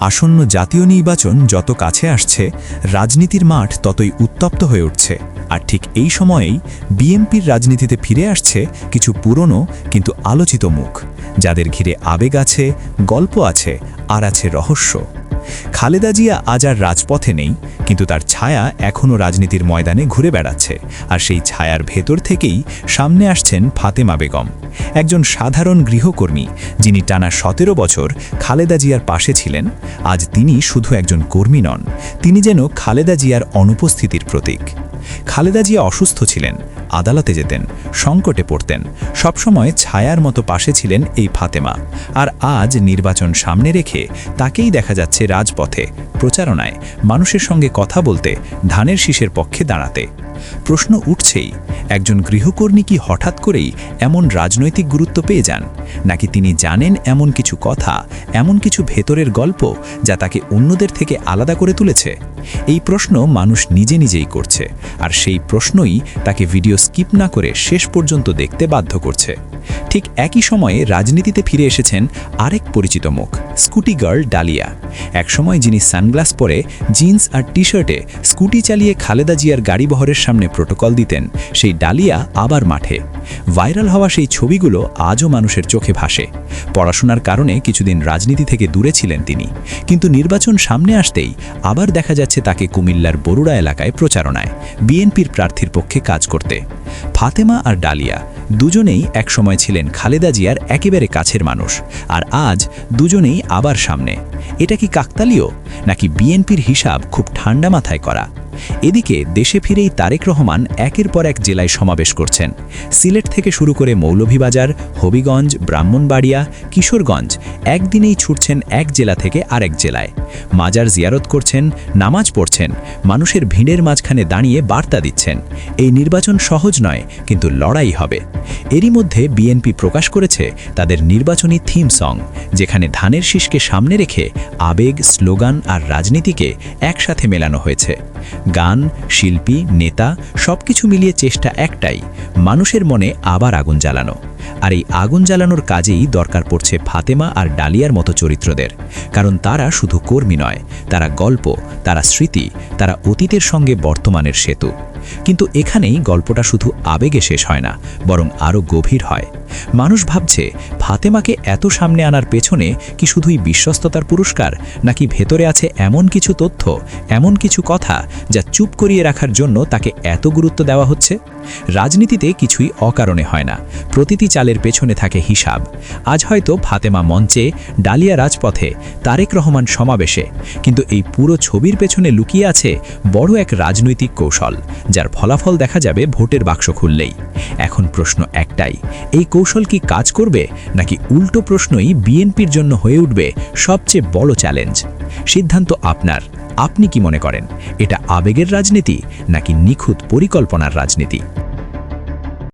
আসন্ন জাতীয় নির্বাচন যত কাছে আসছে, রাজনীতির মাঠ ততই উত্তপ্ত হয়ে উঠছে। আর ঠিক এই সময়েই বিএনপির রাজনীতিতে ফিরে আসছে কিছু পুরনো কিন্তু আলোচিত মুখ, যাদের ঘিরে আবেগ আছে, গল্প আছে, আর আছে রহস্য। খালেদা জিয়া আজ আর রাজপথে নেই, কিন্তু তার ছায়া এখনও রাজনীতির ময়দানে ঘুরে বেড়াচ্ছে আর সেই ছায়ার ভেতর থেকেই সামনে আসছেন ফাতেমা বেগম, একজন সাধারণ গৃহকর্মী যিনি টানা সতেরো বছর খালেদা জিয়ার পাশে ছিলেন, আজ তিনি শুধু একজন কর্মী নন, তিনি যেন খালেদা জিয়ার অনুপস্থিতির প্রতীক। খালেদা জিয়া অসুস্থ ছিলেন আদালতে যেতেন, সংকটে পড়তেন। সবসময় ছায়ার মতো পাশে ছিলেন এই ফাতেমা। আর আজ নির্বাচন সামনে রেখে তাকেই দেখা যাচ্ছে রাজপথে, প্রচারণায়, মানুষের সঙ্গে কথা বলতে, ধানের শীষের পক্ষে দাঁড়াতে। প্রশ্ন উঠছেই, একজন গৃহকর্মী কি হঠাৎ করেই এমন রাজনৈতিক গুরুত্ব পেয়ে যান? নাকি তিনি জানেন এমন কিছু কথা, এমন কিছু ভেতরের গল্প যা তাকে অন্যদের থেকে আলাদা করে তুলেছে? এই প্রশ্ন মানুষ নিজে নিজেই করছে, আর সেই প্রশ্নই তাকে ভিডিও স্কিপ না করে শেষ পর্যন্ত দেখতে বাধ্য করছে। ঠিক একই সময়ে রাজনীতিতে ফিরে এসেছেন আরেক পরিচিত মুখ, স্কুটি গার্ল ডালিয়া। একসময় যিনি সানগ্লাস পরে, জিন্স আর টি শার্টে স্কুটি চালিয়ে খালেদা জিয়ার গাড়ি বহরের সামনে প্রোটোকল দিতেন, সেই ডালিয়া আবার মাঠে। ভাইরাল হওয়া সেই ছবিগুলো আজও মানুষের চোখে ভাসে। পড়াশোনার কারণে কিছুদিন রাজনীতি থেকে দূরে ছিলেন তিনি। কিন্তু নির্বাচন সামনে আসতেই আবার দেখা যাচ্ছে তাকে কুমিল্লার বরুড়া এলাকায় প্রচারণায়, বিএনপির প্রার্থীর পক্ষে কাজ করতে। ফাতেমা আর ডালিয়া দুজনেই একসময় ছিলেন খালেদা জিয়ার একেবারে কাছের মানুষ, আর আজ দুজনেই আবার সামনে। এটা কি কাকতালীয়, নাকি বিএনপির হিসাব খুব ঠান্ডা মাথায় করা? এদিকে দেশে ফিরেই তারেক রহমান একের পর এক জেলায় সমাবেশ করছেন। সিলেট থেকে শুরু করে মৌলভীবাজার, হবিগঞ্জ, ব্রাহ্মণবাড়িয়া, কিশোরগঞ্জ একদিনেই ছুটছেন এক জেলা থেকে আরেক জেলায়। মাজার জিয়ারত করছেন, নামাজ পড়ছেন, মানুষের ভিড়ের মাঝখানে দাঁড়িয়ে বার্তা দিচ্ছেন। এই নির্বাচন সহজ নয়, কিন্তু লড়াই হবে। এরই মধ্যে বিএনপি প্রকাশ করেছে তাদের নির্বাচনী থিম সং, যেখানে ধানের শীষকে সামনে রেখে আবেগ, স্লোগান আর রাজনীতিকে একসাথে মেলানো হয়েছে। গান, শিল্পী, নেতা সব কিছু মিলিয়ে চেষ্টা একটাই, মানুষের মনে আবার আগুন জ্বালানো। আর এই আগুন জ্বালানোর কাজেই দরকার পড়ছে ফাতেমা আর ডালিয়ার মতো চরিত্রদের। কারণ তারা শুধু কর্মী নয়, তারা গল্প, তারা স্মৃতি, তারা অতীতের সঙ্গে বর্তমানের সেতু। কিন্তু এখানেই গল্পটা শুধু আবেগে শেষ হয় না, বরং আরও গভীর হয়। মানুষ ভাবছে, ফাতেমাকে এত সামনে আনার পেছনে কি শুধুই বিশ্বস্ততার পুরস্কার, নাকি ভেতরে আছে এমন কিছু তথ্য, এমন কিছু কথা যা চুপ করিয়ে রাখার জন্য তাকে এত গুরুত্ব দেওয়া হচ্ছে? রাজনীতিতে কিছুই অকারণে হয় না, প্রতিটি চালের পেছনে থাকে হিসাব। আজ হয়তো ফাতেমা মঞ্চে, ডালিয়া রাজপথে, তারেক রহমান সমাবেশে, কিন্তু এই পুরো ছবির পেছনে লুকিয়ে আছে বড় এক রাজনৈতিক কৌশল যার ফলাফল দেখা যাবে ভোটের বাক্স খুললেই। এখন প্রশ্ন একটাই, এই কৌশল কি কাজ করবে, নাকি উল্টো প্রশ্নই বিএনপির জন্য হয়ে উঠবে সবচেয়ে বড় চ্যালেঞ্জ? সিদ্ধান্ত আপনার, আপনি কি মনে করেন, এটা আবেগের রাজনীতি, নাকি নিখুঁত পরিকল্পনার রাজনীতি?